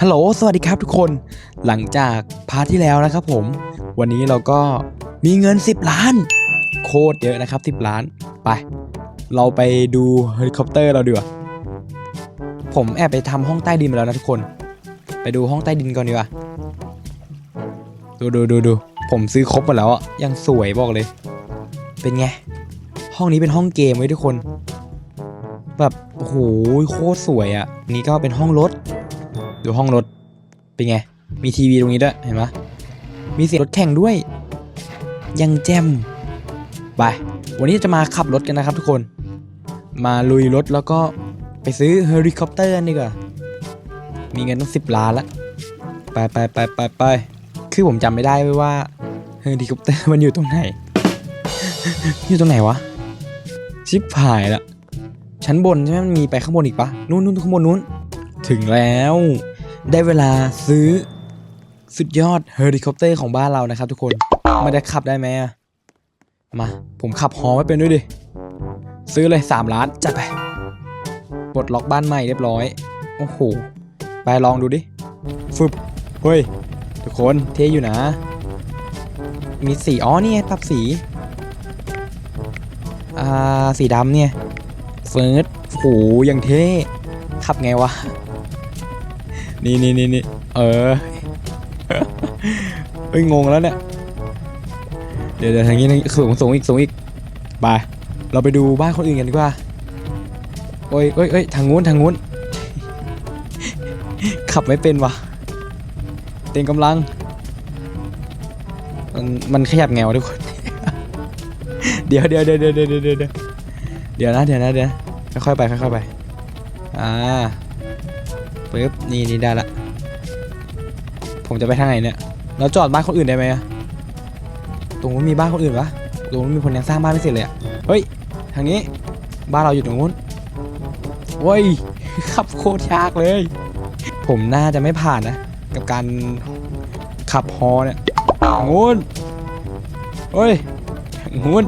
ฮัลโหล สวัสดีครับทุกคน หลังจากพาร์ทที่แล้วนะครับผม วันนี้เราก็มีเงิน 10 ล้าน โคตรเยอะนะครับ 10 ล้าน ไป เราไปดูเฮลิคอปเตอร์เราดีกว่า ผมแอบไปทำห้องใต้ดินมาแล้วนะทุกคน ไปดูห้องใต้ดินก่อนดีกว่า ดูดูดูดูผมซื้อครบหมดแล้วอะ ยังสวยบอกเลย เป็นไง ห้องนี้เป็นห้องเกมไว้ทุกคน แบบ โอ้โห โคตรสวยอะ นี่ก็เป็นห้องรถ ดูห้องรถ เป็นไง มีทีวีตรงนี้ด้วย เห็นไหมมีเสียงรถแข่งด้วย ยังแจ่มไปวันนี้จะมาขับรถกันนะครับทุกคน มาลุยรถแล้วก็ไปซื้อเฮลิคอปเตอร์นดีกว่ามีเงินตั้งสิบล้านละไปไปไปไปไปคือผมจำไม่ได้เว้ยว่าเฮลิคอปเตอร์มันอยู่ตรงไหน อยู่ตรงไหนวะ ชิบหายละชั้นบนใช่ไหมมันมีไปข้างบนอีกปะ นู่นนู่นข้างบนนู้น ถึงแล้ว ได้เวลาซื้อสุดยอดเฮลิคอปเตอร์ของบ้านเรานะครับทุกคนไมาได้ขับได้ไหมอะมา ผมขับฮอไม่เป็นด้วยดิ ซื้อเลย 3 ล้าน จัดไปปลดล็อกบ้านใหม่เรียบร้อย โอ้โห ไปลองดูดิฟึบเฮ้ย ทุกคนเท่อยู่นะ มีสี อ๋อนี่ปรับสี อ่า สีดำเนี่ยเฟิร์สโหยังเท่ ขับไงวะ นี่นี่นี่นเออเอ้ยงงแล้วเนี่ย เดี๋ยวเดี๋ยวทางนี้นี้สูงสูงอีกสูงอีกไปเราไปดูบ้านคนอื่นกันดีกว่าโอ้ยโอ้ยเอ้ยทางงู้นทางงู้น ขับไม่เป็นวะเต็มกำลัง มันมันขยับแงวทุกคน เดี๋ยวเดี๋ยวเดี๋ยวเดี๋ยวเดี๋ยวเดี๋ยวเดี๋ยวนะเดี๋ยวนะเดี๋ยวค่อยไปค่อยไป อ่า ปึ๊บนี่นี่ได้ละ ผมจะไปทางไหนเนี่ยเราจอดบ้านคนอื่นได้ไหมอะตรงนู้นมีบ้านคนอื่นปะตรงนู้นมีคนยังสร้างบ้านไม่เสร็จเลยอะเฮ้ยทางนี้บ้านเราอยู่ตรงนู้นเว้ยขับโคตรยากเลย ผมน่าจะไม่ผ่านนะ กับการขับฮอเนี่ยงนู้นเฮ้ยทางนู้น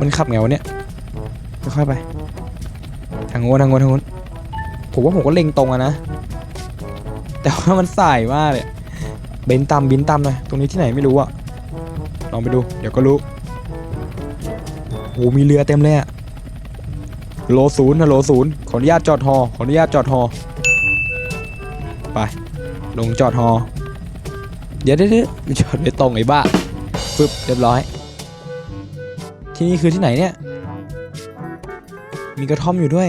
มันขับไงวะเนี่ยค่อยๆไป ทางโน้นทางโน้นทางโน้น ผมว่าผมก็เล็งตรงอะนะ แต่ว่ามันสายมากเลยเบนตามบินตามน่อยตรงนี้ที่ไหนไม่รู้อะลองไปดู เดี๋ยวก็รู้โอ้มีเรือเต็มเลยอะโลศูนย์ฮัลโหลศูนย์ขออนุญาตจอดฮอขออนุญาตจอดฮอไปลงจอดฮอเดี๋ยวเดี๋ยวเดี๋ยวจอดไม่ตรงไอ้บ้าฟึบเรียบร้อย ที่นี่คือที่ไหนเนี่ย มีกระท่อมอยู่ด้วย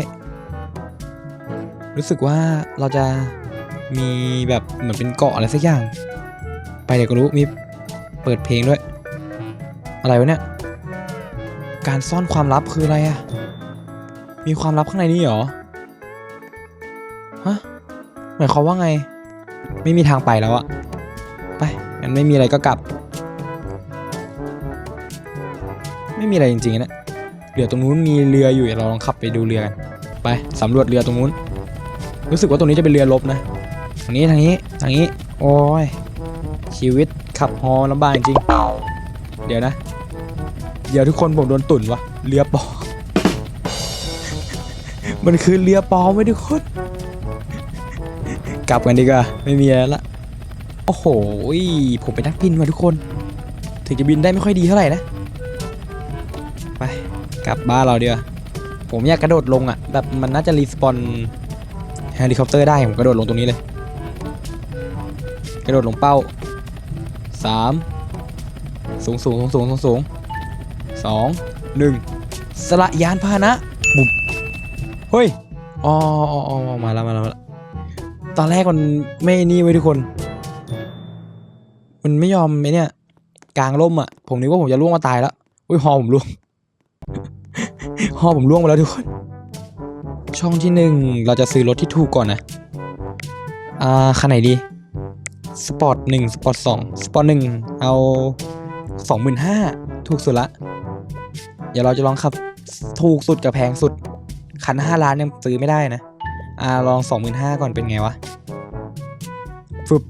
รู้สึกว่าเราจะมีแบบเหมือนเป็นเกาะอะไรสักอย่าง ไปเดี๋ยวก็รู้มีเปิดเพลงด้วย อะไรวะเนี่ย การซ่อนความลับคืออะไรอะมีความลับข้างในนี้เหรอฮะหมายความว่าไง ไม่มีทางไปแล้วอะไปงั้นไม่มีอะไรก็กลับ ไม่มีอะไรจริงๆนะเรือตรงนู้นมีเรืออยู่เราลองขับไปดูเรือกันไปสำรวจเรือตรงนู้น รู้สึกว่าตรงนี้จะเป็นเรือรบนะทางนี้ทางนี้ทางนี้ โอ้ย ชีวิตขับฮอลำบากจริง เดี๋ยวนะ เดี๋ยวทุกคนผมโดนตุ่นวะ เรือปอมมันคือเรือปอมไว้ทุกคน กลับกันดีกว่า ไม่มีอะไรละโอ้โห ผมเป็นนักบินว่ะทุกคน ถึงจะบินได้ไม่ค่อยดีเท่าไหร่นะ ไป กลับบ้านเราเดียวผมอยากกระโดดลงอะ แบบมันน่าจะรีสปอน เฮลิคอปเตอร์ได้ผมกระโดดลงตรงนี้เลย กระโดดลงเป้าสามสูงสูงสูงสูงสูงสูงสองหนึ่งสละยานพาหนะบุบเฮ้ยอ๋ออ๋ออมาแล้วมาแล้วมาแล้วตอนแรกมันไม่นี่ไว้ทุกคน มันไม่ยอมไอเนี่ยกลางร่มอะ ผมนึกว่าผมจะล่วงมาตายแล้วอุ้ยหอผมล่วงหอผมล่วงมาแล้วทุกคน ช่องที่หนึ่งเราจะซื้อรถที่ถูกก่อนนะ อ่าคันไหนดี สปอร์ตหนึ่งสปอร์ตสองสปอร์ตหนึ่งเอาสองหมื่นห้าถูกสุดละ เดี๋ยวเราจะลองขับถูกสุดกับแพงสุด คันห้าล้านยังซื้อไม่ได้นะ อ่าลองสองหมื่นห้าก่อนเป็นไงวะฟึบ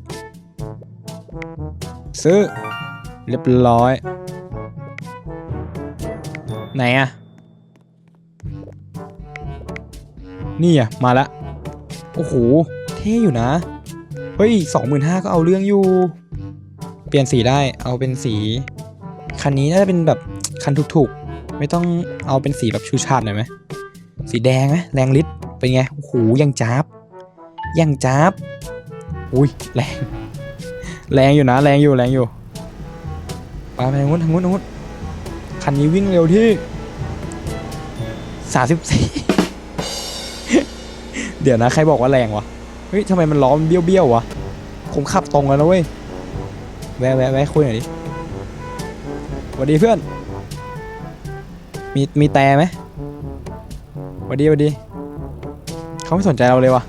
ซื้อ เรียบร้อย ไหนอะ นี่อะมาละ โอ้โห เท่อยู่นะ เฮ้ยสองหมื่นห้าก็เอาเรื่องอยู่ เปลี่ยนสีได้ เอาเป็นสี คันนี้น่าจะเป็นแบบคันถูกๆ ไม่ต้องเอาเป็นสีแบบชูชาดหน่อยไหม สีแดงไหมแรงลิตรเป็นไง โอ้โห ยังจับยังจับอุ้ย แรง แรงอยู่นะ แรงอยู่ แรงอยู่ไปไปทางนู้นทางนู้นทางนู้นคันนี้วิ่งเร็วที่สามสิบสี่ เดี๋ยวนะใครบอกว่าแรงวะ เฮ้ยทำไมมันล้อมันเบี้ยวเบี้ยวๆวะ ผมขับตรงแล้วนะเว้ย แวะแวะแวะคุยหน่อยดิสวัสดีเพื่อน มีมีแต่ไหมสวัสดีสวัสดี เขาไม่สนใจเราเลยวะ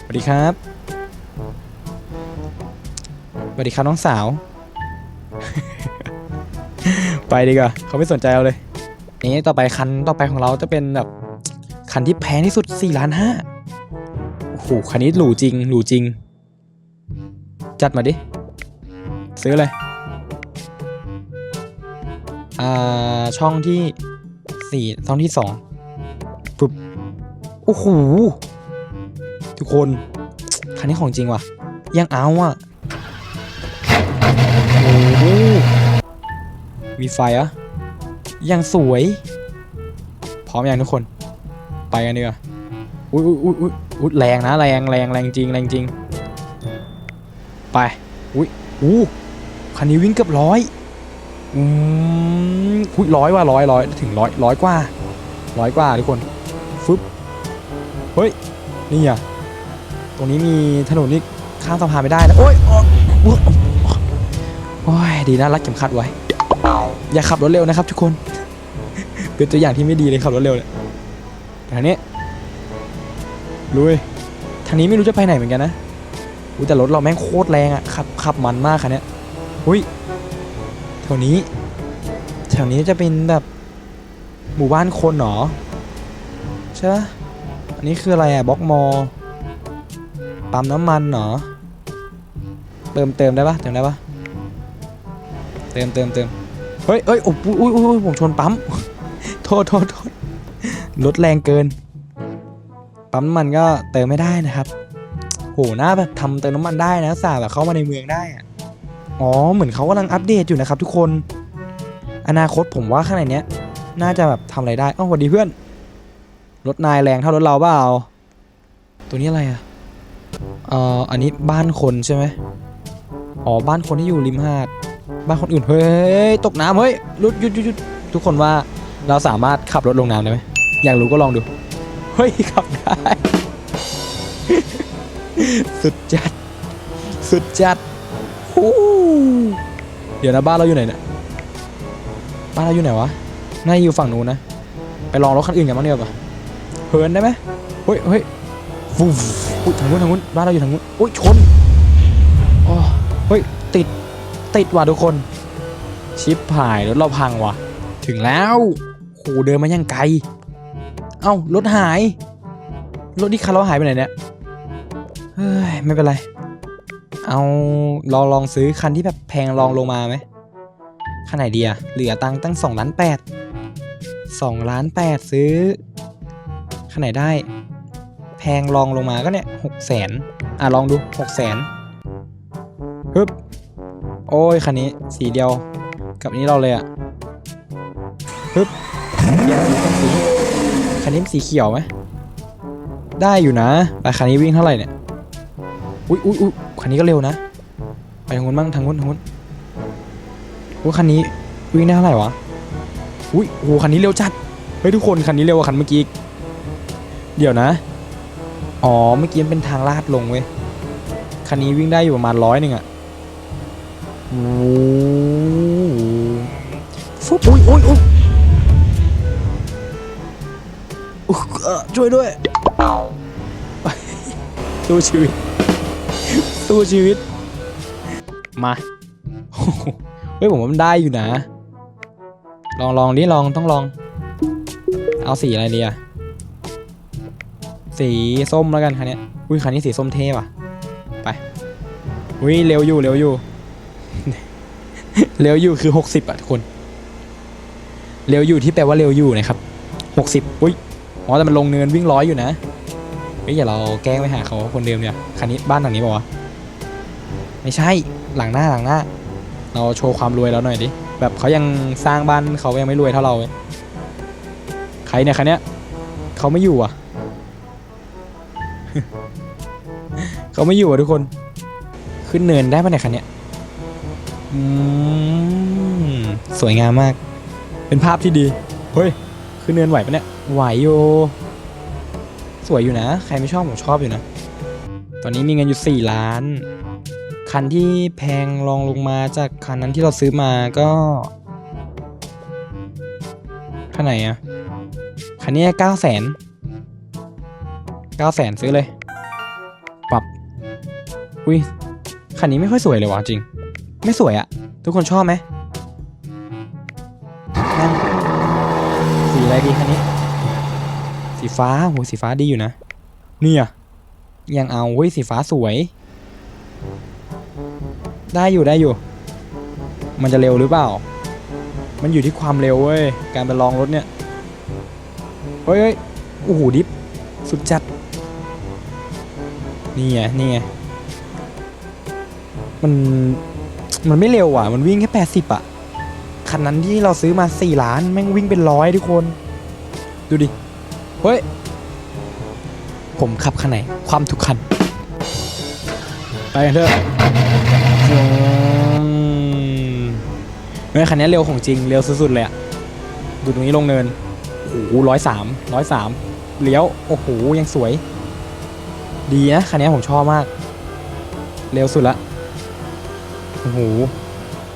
สวัสดีครับสวัสดีครับน้องสาว ไปดีกว่าเขาไม่สนใจเราเลย นี่ต่อไปคันต่อไปของเราจะเป็นแบบ คันที่แพงที่สุด4ล้านห้าโอ้โห คันนี้หรูจริง หรูจริง จัดมาดิ ซื้อเลย อ่า ช่องที่สี่ช่องที่สองปุ๊บ โอ้โห ทุกคน คันนี้ของจริงว่ะ ยังเอาอะ โอ้โหมีไฟอะยังสวย พร้อมอยังทุกคน ไปกันดีกว่าอุ้ยอุ้ยอุ้ยอุ้ยอุ๊ยแรงนะแรงแรงแรงจริงแรงจริง ไป อุ้ยอู้คันนี้วิ่งเกือบร้อยอืมอุ้ยร้อยว่าร้อยร้อยถึงร้อยร้อยกว่าร้อยกว่าทุกคนฟึบเฮ้ยนี่อะตรงนี้มีถนนนี่ข้ามสะพานไม่ได้นะโอ้ยโอ้ยดีนะรัดเข็มขัดไว้ อย่าขับรถเร็วนะครับทุกคนเป็นตัวอย่างที่ไม่ดีเลยขับรถเร็วเนี่ย ทางนี้ลุยทางนี้ไม่รู้จะไปไหนเหมือนกันนะอุ้ยแต่รถเราแม่งโคตรแรงอะขับขับมันมากคันนี้ยอุ้ยแถวนี้ แถวนี้จะเป็นแบบหมู่บ้านคนเหรอใช่ปะอันนี้คืออะไรอะบล็อกมอปั๊มน้ำมันเหรอเติมเติมได้ปะเติมได้ปะเติมเติมเติมเฮ้ยเฮ้ยโอ้ยอุ้ยอุ้ยอุ้ยผมชนปั๊มโทษโทษโทษ รถแรงเกิน ปั๊มน้ำมันก็เติมไม่ได้นะครับ โหน่าแบบทำเติมน้ำมันได้นะสาแบบเข้ามาในเมืองได้อ๋อเหมือนเขากำลังอัปเดตอยู่นะครับ ทุกคน อนาคตผมว่าข้างในเนี้ย น่าจะแบบทำอะไรได้อ้าวสวัสดีเพื่อน รถนายแรงเท่ารถเราเปล่า ตัวนี้อะไรอะเอ่ออันนี้บ้านคนใช่ไหมอ๋อบ้านคนที่อยู่ริมหาด บ้านคนอื่นเฮ้ยตกน้ำเฮ้ยหยุดหยุดหยุดหยุดทุกคนว่าเราสามารถขับรถลงน้ำได้ไหม อยากรู้ก็ลองดู เฮ้ยขับได้ สุดจัด สุดจัดฮู้เดี๋ยวนะบ้านเราอยู่ไหนเนี่ย บ้านเราอยู่ไหนวะ น่าอยู่ฝั่งนู้นนะ ไปลองรถคันอื่นกันบ้างดีกว่าเฮินได้ไหมเฮ้ยเฮ้ยฟูอุ้ยทางนู้นทางนู้นบ้านเราอยู่ทางนู้นอุ้ยชนอ๋อเฮ้ยติด ติดว่ะทุกคน ชิปหายรถเราพังว่ะ ถึงแล้วโหเดินมายังไกล เอ้ารถหาย รถที่คันเราหายไปไหนเนี่ย เฮ้ย ไม่เป็นไร เอาลองลองซื้อคันที่แบบแพงลองลงมาไหมคันไหนดีอะเหลือตังตั้งสองล้านแปดสองล้านแปดซื้อคันไหนได้ แพงลองลงมาก็เนี่ยหกแสนอะลองดูหกแสนฮึบโอ้ยคันนี้สีเดียวกับนี้เราเลยอะฮึบเปลี่ยนสี คันนี้สีเขียวไหมได้อยู่นะแต่คันนี้วิ่งเท่าไหร่เนี่ย อุ้ยอุ้ยอุ้ยคันนี้ก็เร็วนะ ไปทางนู้นบ้างทางนู้นทางนู้นอุ้ยคันนี้วิ่งได้เท่าไหร่วะ อุ้ยโอ้โหคันนี้เร็วจัด เฮ้ยทุกคนคันนี้เร็วกว่าคันเมื่อกี้ เดี๋ยวนะ อ๋อเมื่อกี้มันเป็นทางลาดลงเว้ย คันนี้วิ่งได้อยู่ประมาณร้อยหนึ่งอะโอ้โหฟุบอุ้ยอุ้ยอุ้ย ช่วยด้วย สู้ชีวิต สู้ชีวิต มา เฮ้ยผมว่ามันได้อยู่นะ ลองลองนี่ลองต้องลอง เอาสีอะไรดีอะสีส้มแล้วกันคันนี้อุ้ยคันนี้สีส้มเท่ว่ะ ไป อุ้ยเร็วอยู่เร็วอยู่ เร็วอยู่คือหกสิบอะทุกคน เร็วอยู่ที่แปลว่าเร็วอยู่นะครับหกสิบอุ้ย อ๋อแต่มันลงเนินวิ่งร้อยอยู่นะเฮ้ยอย่าเราแกล้งไปหาเขาคนเดิมเนี่ยคันนี้บ้านหลังนี้ป่าวะไม่ใช่หลังหน้าหลังหน้า เราโชว์ความรวยแล้วหน่อยดิแบบเขายังสร้างบ้านเขายังไม่รวยเท่าเราใครเนี่ยคันเนี้ยเขาไม่อยู่อะเขาไม่อยู่อะทุกคน ขึ้นเนินได้ปะเนี่ยคันเนี้ยอืมสวยงามมาก เป็นภาพที่ดี เฮ้ย ขึ้นเนินไหวปะเนี่ย ไหวโยสวยอยู่นะ ใครไม่ชอบผมชอบอยู่นะ ตอนนี้มีเงินอยู่ 4 ล้าน คันที่แพงรองลงมาจากคันนั้นที่เราซื้อมาก็เท่าไหร่อะคันนี้เก้าแสนเก้าแสนซื้อเลย ปรับ อุ้ยคันนี้ไม่ค่อยสวยเลยว่ะจริง ไม่สวยอะทุกคนชอบไหม อะไรดีคันนี้ สีฟ้าโหสีฟ้าดีอยู่นะ เนี่ยยังเอาเว้ยสีฟ้าสวย ได้อยู่ได้อยู่ มันจะเร็วหรือเปล่า มันอยู่ที่ความเร็วเว้ย การไปลองรถเนี่ย เฮ้ยเฮ้ยโอ้โหดิฟสุดจัด นี่ไงนี่ไงมัน มันไม่เร็วอะ มันวิ่งแค่แปดสิบอะ คันนั้นที่เราซื้อมาสี่ล้าน แม่งวิ่งเป็นร้อยทุกคน ดูดิ เฮ้ย ผมขับคันไหน ความทุกคัน ไปกันเถอะเฮ้ยคันนี้เร็วของจริง เร็วสุดๆเลยอะดูตรงนี้ลงเนิน โอ้โหร้อยสามร้อยสามเลี้ยว โอ้โห ยังสวย ดีนะ คันนี้ผมชอบมาก เร็วสุดละ โอ้โห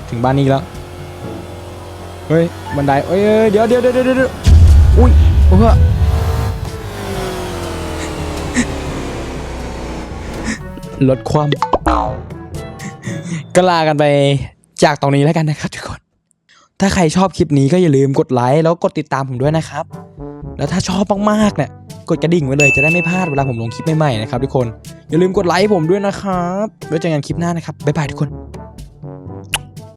ถึงบ้านนี้แล้ว เฮ้ยบันไดเอ้ยเดี๋ยวเดี๋ยวเดี๋ยวเดี๋ยวเดี๋ยวอุ้ยเออลดความก็ลากันไปจากตรงนี้แล้วกันนะครับทุกคน ถ้าใครชอบคลิปนี้ก็อย่าลืมกดไลค์แล้วกดติดตามผมด้วยนะครับ แล้วถ้าชอบมากๆเนี่ยกดกระดิ่งไว้เลยจะได้ไม่พลาดเวลาผมลงคลิปใหม่ๆนะครับทุกคน อย่าลืมกดไลค์ผมด้วยนะครับ ไว้เจอกันคลิปหน้านะครับบ๊ายบายทุกคน